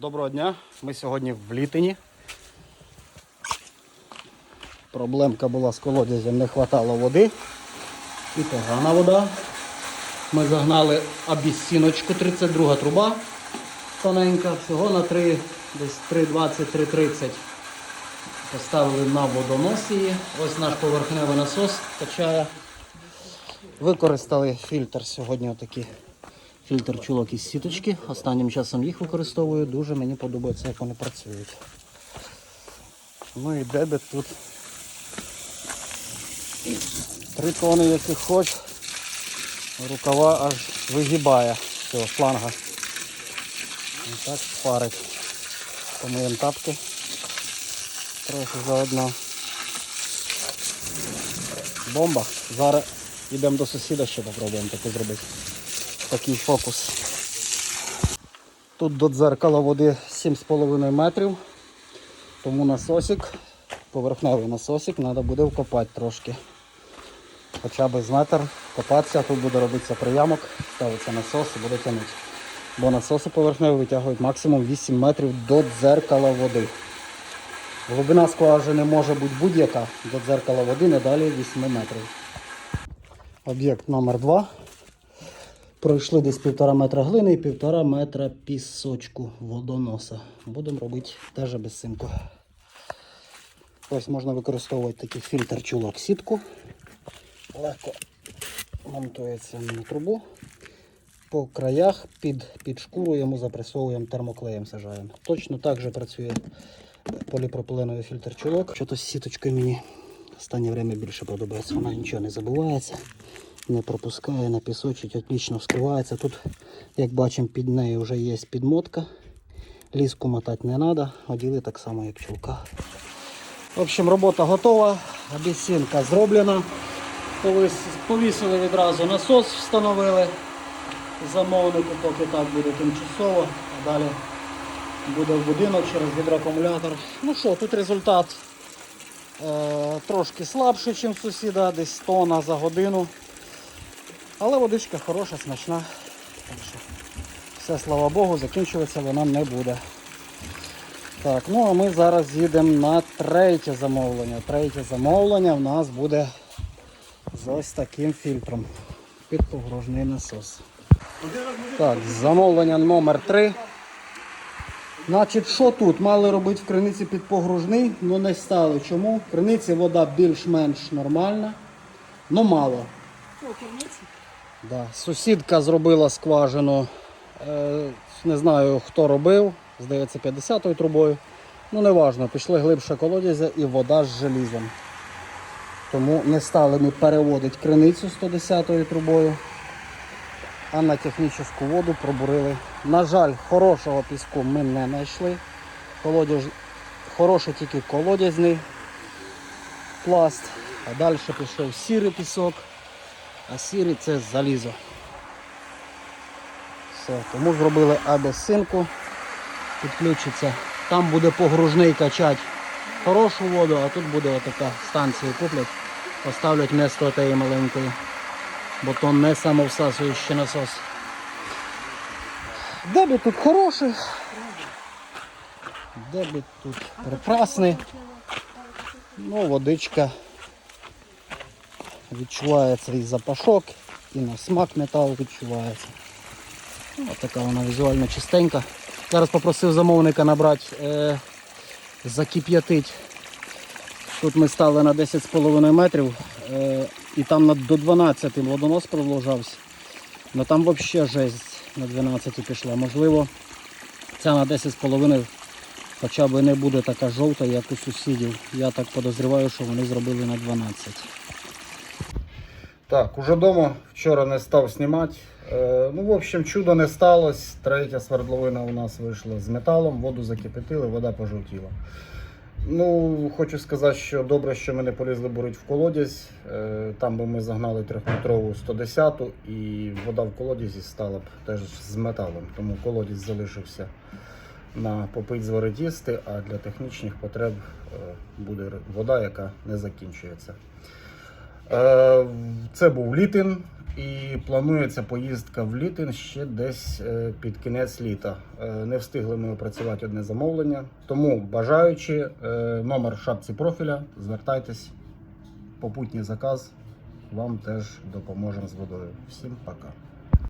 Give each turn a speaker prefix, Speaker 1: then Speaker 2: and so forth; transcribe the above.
Speaker 1: Доброго дня. Ми сьогодні в Літині. Проблемка була з колодязем, не вистачало води. І погана вода. Ми загнали абісіночку, 32 труба тоненька, всього на 3, десь 3,20-3,30. Поставили на водоносії. Ось наш поверхневий насос качає. Використали фільтр сьогодні отакий. Фільтр чулок із сіточки. Останнім часом їх використовую. Дуже мені подобається, як вони працюють. Ну і дебет тут. Три тони, яких хоч. Рукава аж вигибає цього шланга. І так парить. Помиємо тапки. Трохи заодно. Бомба. Зараз йдемо до сусіда ще попробуємо таке зробити. Такий фокус. Тут до дзеркала води 7,5 метрів. Тому насосик, поверхневий насосик, треба буде вкопати трошки. Хоча б з метр копатися, тут буде робитися приямок, ставиться насос і буде тягнути. Бо насоси поверхневі витягують максимум 8 метрів до дзеркала води. Глибина скважини може бути будь-яка до дзеркала води не далі 8 метрів. Об'єкт номер 2 Пройшли десь півтора метра глини і півтора метра пісочку водоноса. Будемо робити теж безсимку. Ось можна використовувати такий фільтр чулок сітку. Легко монтується на трубу. По краях під, під шкуру йому запресовуємо термоклеєм сажаємо. Точно так же працює поліпропиленовий фільтр чулок. Що-то з сіточкою мені останнє время більше подобається. Вона нічого не забувається не пропускає, на пісочить, отлично вскривається. Тут, як бачимо, під нею вже є підмотка. Ліску мотати не треба, оділи так само, як чулка. В общем, робота готова, обіцінка зроблена. Повісили відразу насос, встановили. Замовнику поки так буде тимчасово, а далі буде в будинок через гідроакумулятор. Ну що, тут результат е, трошки слабший, ніж сусіда, десь тонна за годину. Але водичка хороша, смачна. Так що все, слава Богу, закінчуватися вона не буде. Так, ну а ми зараз їдемо на третє замовлення. Третє замовлення в нас буде з ось таким фільтром під погружний насос. Так, замовлення номер 3. Значить, що тут? Мали робити в криниці під погружний, але не стали. Чому? В криниці вода більш-менш нормальна, але мало. Да. Сусідка зробила скважину. Е, не знаю хто робив, здається 50-ю трубою. Ну не важно, пішли глибше колодязя і вода з желізом. Тому не стали ми переводити криницю 110-ю трубою, а на технічну воду пробурили. На жаль, хорошого піску ми не знайшли. Колодязь, хороший тільки колодязний пласт, а далі пішов сірий пісок а сірий це залізо. Все, тому зробили абесинку, підключиться. Там буде погружний качати хорошу воду, а тут буде отака станція куплять, поставлять вместо тієї маленької, бо то не самовсасуючий насос. Дебіт тут хороший. Дебіт тут прекрасний. Ну, водичка відчувається і запашок, і на смак металу відчувається. Ось така вона візуально чистенька. Зараз попросив замовника набрати, е, закип'ятить. Тут ми стали на 10,5 метрів е, і там на, до 12 водонос продовжався. Ну там взагалі жесть на 12 пішла. Можливо, ця на 10,5 хоча б не буде така жовта, як у сусідів. Я так подозріваю, що вони зробили на 12. Так, уже вдома вчора не став знімати. Е, ну, в общем, чудо не сталося. Третя свердловина у нас вийшла з металом, воду закипятили, вода пожовтіла. Ну, хочу сказати, що добре, що ми не полізли бурити в колодязь. Е, там би ми загнали 3-метрову 110 і вода в колодязі стала б теж з металом. Тому колодязь залишився на попить зварити їсти, а для технічних потреб е, буде вода, яка не закінчується. Е, Це був літин. І планується поїздка в Літин ще десь е, під кінець літа. Е, Не встигли ми опрацювати одне замовлення. Тому бажаючи номер в шапці профіля, звертайтесь. Попутній заказ вам теж допоможемо з водою. Всім пока.